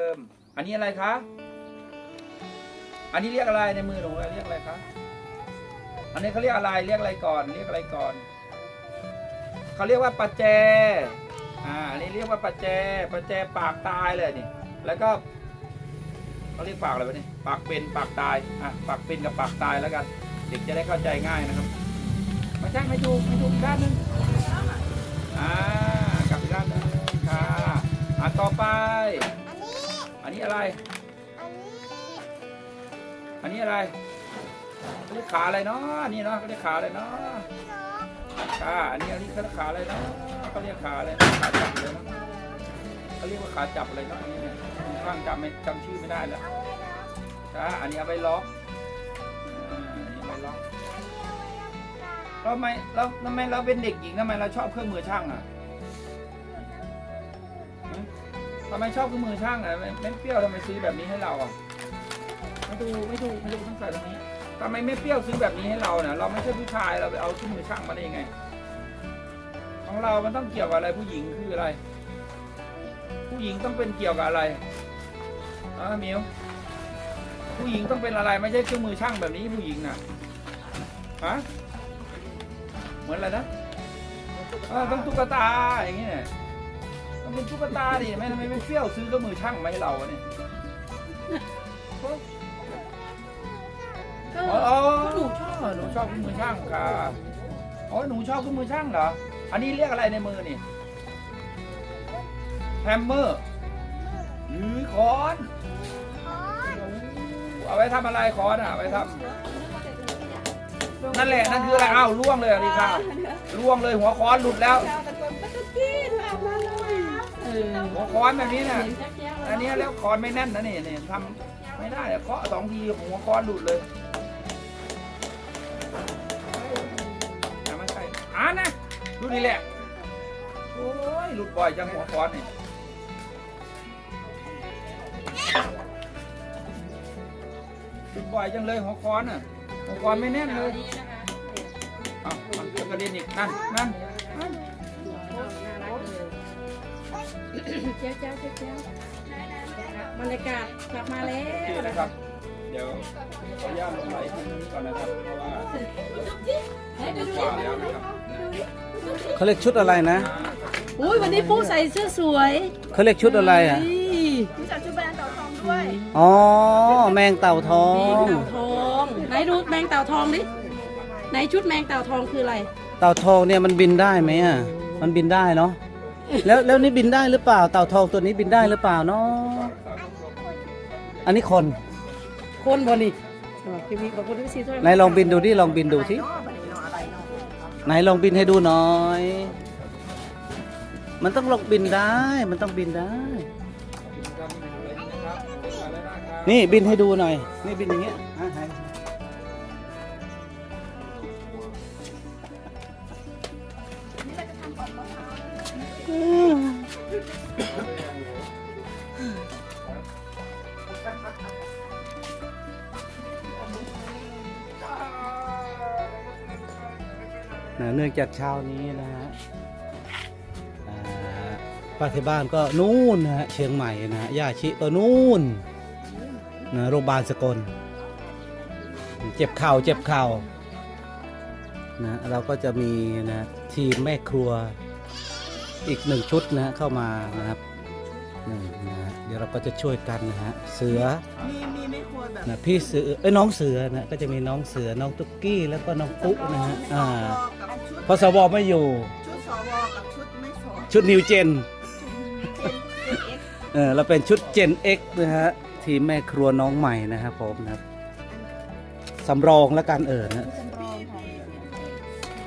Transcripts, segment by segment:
เริ่มอันนี้อะไรคะ อันนี้เรียกอะไรในมือหนูเรียกอะไรคะ อันนี้เขาเรียกอะไรเรียกอะไรก่อน เรียกอะไรก่อน เขาเรียกว่าประแจ อ่า อันนี้เรียกว่าประแจ ประแจปากตายเลยนี่ แล้วก็เขาเรียกปากอะไรวะนี่ ปากเป็นปากตาย อะ ปากเป็นกับปากตายแล้วกัน เด็กจะได้เข้าใจง่ายนะครับม่ใช่ไม่ถูกไม่ถูอีกด้านหนึงอ่ากลับอีกด้านหนึงค่ะ อะต่อไป นนี้อันนี้อะไร อันนี้อันนี้อะไรเขาเรียกขาอะไรเนาะอันนี่เนาะเขาเรียกขาอะไรเนาะนกขาอันนี้อันนี้เขาเรียกขาอะไรเนาะเขาเรียกขาอะไรนะขาจับเลยเนาะเขาเรียกว่าขาจับอะไรเนาะอันนี้เนี่ยข้างจำไม่จำชื่อไม่ได้แล้วเอาไว้นะขาอันนี้เอาไปล็อกอ่าอันนี้เอาไปล็อกเราไม่เราทำไมเราเป็นเด็กหญิงทำไมเราชอบเครื่องมือช่างอะ ทำไมชอบเครื่องมือช่างอะไม่เปรี้ยวทำไมซื้อแบบนี้ให้เราอะไม่ดูไม่ดูไม่ดูต้งใส่ตรงนี้ทำไมไม่เปรี้ยวซื้อแบบนี้ให้เราเนี่ยเราไม่ใช่ผู้ชายเราไปเอาเครื่องมือช่างมาได้ยังไง ของเรามันต้องเกี่ยวกับอะไรผู้หญิงคืออะไร ผู้หญิงต้องเป็นเกี่ยวกับอะไรอ่ามิวผู้หญิงต้องเป็นอะไรไม่ใช่เครื่องมือช่างแบบนี้ผู้หญิงน่ะฮะเหมือนอะไรนะอ่าต้องตุ๊กตาอย่างนี้เนี่ย ต้องเป็นตุ๊กตาดิไม่ทำไมไม่เปรี้ยวซื้อเครื่องมือช่างมาให้เราอะเนี่ยก็อ๋ออ๋อหนูชอบหนูชอบเครื่องมือช่างค่ะอ๋อหนูชอบเครื่องมือช่างเหรอ อันนี้เรียกอะไรในมือนี่แฮมเมอร์หรือคอนคอนเอาไว้ทำอะไรคอนอะเอาไว้ทำนั่นแหละนั่นคืออะไรอ้าวล่วงเลยอะดิค่ะล่วงเลยหัวคอนหลุดแล้วเออ หัวคอนแบบนี้เนี่ยเสียงแจ๊กแจ๊กอันนี้แล้วคอนไม่แน่นนะนี่นี่ทำไม่ได้อะเคาะสองทีหัวคอนหลุดเลยอย่ามาใส่อ่านะดูนี่แหละโอ้ยหลุดบ่อยจังหัวคอนนี่หลุดบ่อยจังเลยหัวคอนอะหัวคอนไม่แน่นเลยนี่นะคะเอามันจะกระเด็นอีกนั่นนั่น เจ้าเจ้าเจ้าเจ้าบรรยากาศกลับมาแล้โอเควนะครับ เดี๋ยวขออนุญาตลงไลฟ์ที่นี้ก่อนนะครับ เพราะว่าให้ดูกว่าแล้วนะครับเขาเรียกชุดอะไรนะ อุ้ยวันนี้ปูใส่เสื้อสวยเขาเรียกชุดอะไรอะพี่จัดชุดแบรนด์เต่าทองด้วย อ๋อ แมงเต่าทอแมงงเต่าทอง ไหนดูแมงเต่าทองดิไหนชุดแมงเต่าทองคืออะไร เต่าทองเนี่ยมันบินได้ไหมอะ มันบินได้เนาะ แล้วแล้วนี่บินได้หรือเปล่า เต่าทองตัวนี้บินได้หรือเปล่าเนาะอันนี้คนคนบนี่พี่มีขอบคุณที่ซีด้วยไหนลองบินดูดิลองบินดูที่ไหนลองบินให้ดูหน่อย มันต้องลองบินได้ มันต้องบินได้ นี่บินให้ดูหน่อย นี่บินอย่างเงี้ยอะ นะเนื่องจากเช้านี้นะฮะอ่าป้าที่บ้านก็นู่นนะฮะเชียงใหม่นะฮะย่าชิก็นู่นนะโรงพยาบาลสกล เจ็บเข่าเจ็บเข่านะเราก็จะมีนะทีมแม่ครัว อีกหนึ่งชุดนะฮะเข้ามานะครับหนึ่งนะฮะเดี๋ยวเราก็จะช่วยกันนะฮะเสือมีมีไม่ควรแบบนะพี่เสือเอ้ยน้องเสือนะก็จะมีน้องเสือน้องตุ๊กกี้แล้วก็น้องปุ๊นะฮะอ่ากับชุดเพอสวไม่อยู่ ชุดสวกับชุดไม่สวชุดนิวเจนเจนเจนเอ็กซ์เออเราเป็นชุดเจน X นะฮะทีมแม่ครัวน้องใหม่นะครับผมนะครับสำรองแล้วกันเออนะ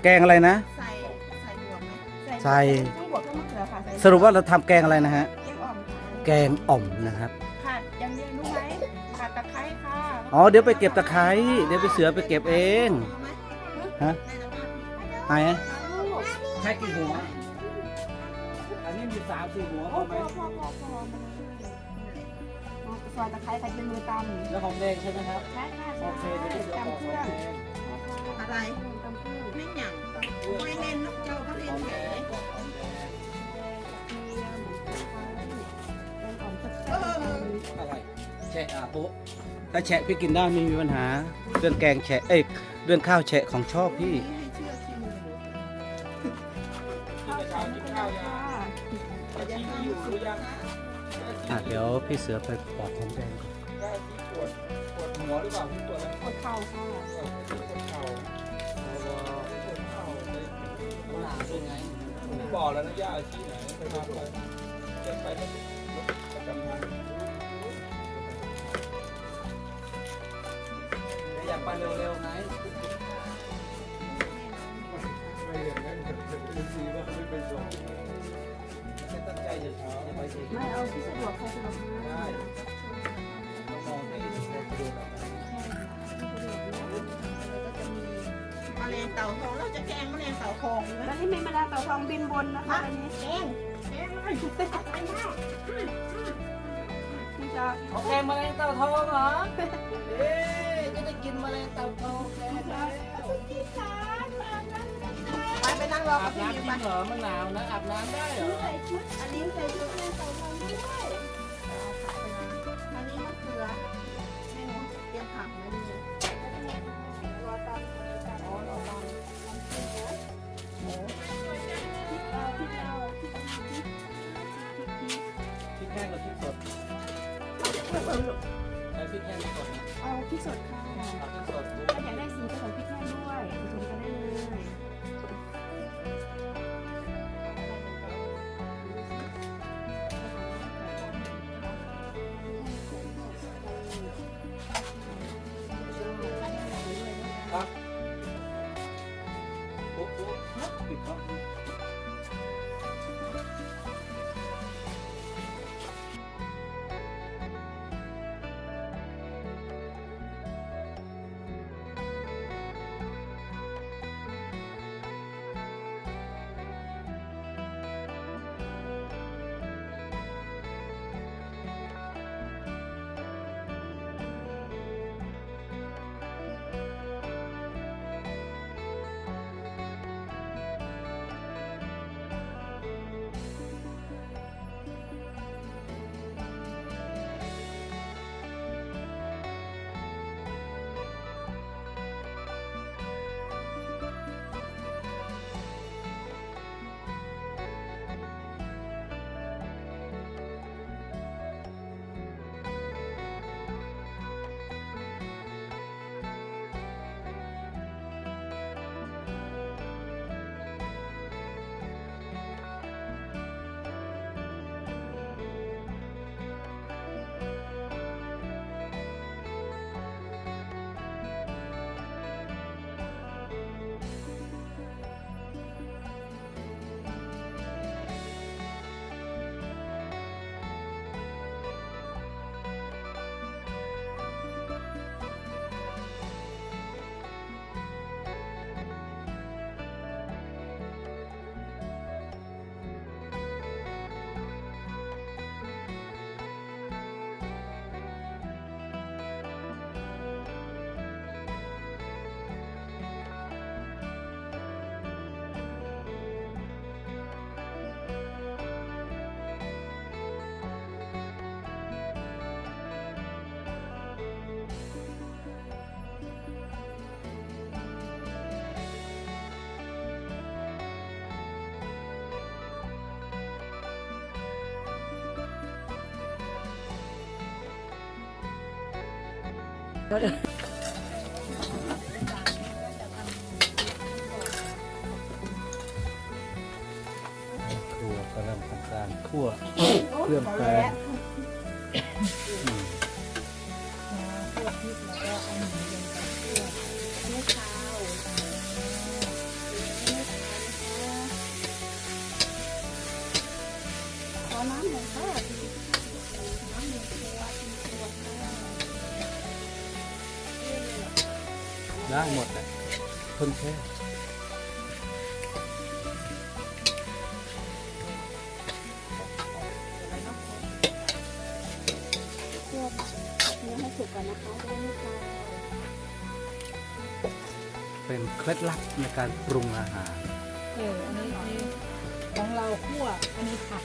แกงอะไรนะ ใส่ใส่บวกไหมใส่ทั้งบวกทั้งมะเขือค่ะใส่ สรุปว่าเราทำแกงอะไรนะฮะเยังอ่อมค่ะแกงอ่อมนะครับขาดยังเรียนรู้ไหมขาดตะไคร้ค่ะอ๋อ เดี๋ยวไปเก็บตะไคร้ เดี๋ยวไปเสือไปเก็บเอง ฮะไหนอะใช่กี่หัว อันนี้มีสามสี่หัวโอ้พอพไหมอพอพอพอมันซอยตะไคร้ใครเป็นมือตำแล้วของแดงใช่ไหมครับ ใช่ค่ะโอเคใช่เดี๋ยวเดี๋ยวตำเครื่องของแดงอะไรไม่หยั่ง อออะไรแฉะอะปุ๊ถ้าแฉะพี่กินได้ไม่มีปัญหาเรื่องแกงแฉะเอ้ยเรื่องข้าวแฉะของชอบพี่ให้เชื่อขี้มือกินแต่เช้ากินข้าวยังอาชีพที่อยู่รู้ยังอะเดี๋ยวพี่เสือไปปอกผมแดงก่อนได้ที่ปวดปวดหัวหรือเปล่าที่ปวดอะไรปวดเข่าค่ะปวดเข่าปวดเข่าเลยหนาเป็นไงที่บอกแล้วนะย่าอาชีพไหนไปทำไปจะไปรถประจำทา เร็วๆไงไม่อย่างนั้นเป็นซีว่าไม่ไปส่งไม่ตั้งใจจะช้าไปสิไม่เอาที่สะดวกใครสะดวกได้ต้องมองให้สะดวกแมลงเต่าทองเราจะแกงแมลงเต่าทองไหมแล้วนี่มีแมลงเต่าทองบินบนนะคะอันนี้แกงแกงเลยอะไรมากพี่จะโอเคแมลงเต่าทองเหรอเอ๊ะจะได้ กินแมลงเต่าทองแล้วไปไปนั่งรออากับบพี่น้ำจมิริวไปเหรอมันหนาวนะอาบน้ำได้เหรอใส่ชุดอันนี้ใส่ชุดแมลงเต่าทองด้วยอันนี้มะเขือแม่เตรียมผักนะนี่รอตามอ๋อรอตอนพริกเราพริกเราพริกพริกพริกแห้งกับพริกสดเพื่อเพิ่มใช้พริกแห้งพริก พริกแห้งสดนะเอาพริกสดค่ะเอาพริกสดถ้าอยากได้สีผสมพริกแห้งด้วยผสมกันได้เลยครับปุ๊บปุ๊บปิดครับ ครัวกำลังทำการคั่วเครื่องแกงอืมข คะจะได้ไม่คาวเป็นเคล็ดลับในการปรุงอาหาร เอออันนี้อันนี้ของเราคั่วอันนี้ผัด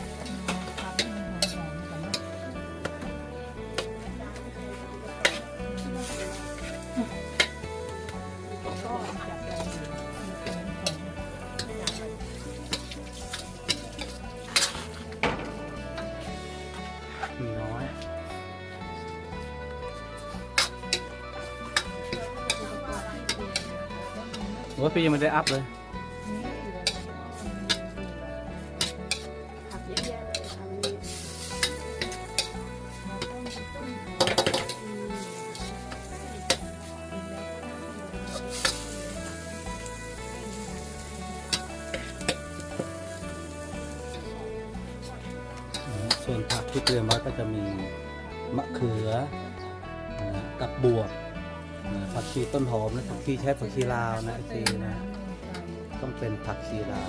ว่าพี่ยังไม่ได้อัพเลย ผักเยอะแยะเลยทำนี้นะฮะส่วนผักที่เตรียมไว้ก็จะมีมะเขือนะกับบวบ ผักชีต้นหอมนะผักชีใช้ผักชีลาวนะทีนะ ต้องเป็นผักชีลาว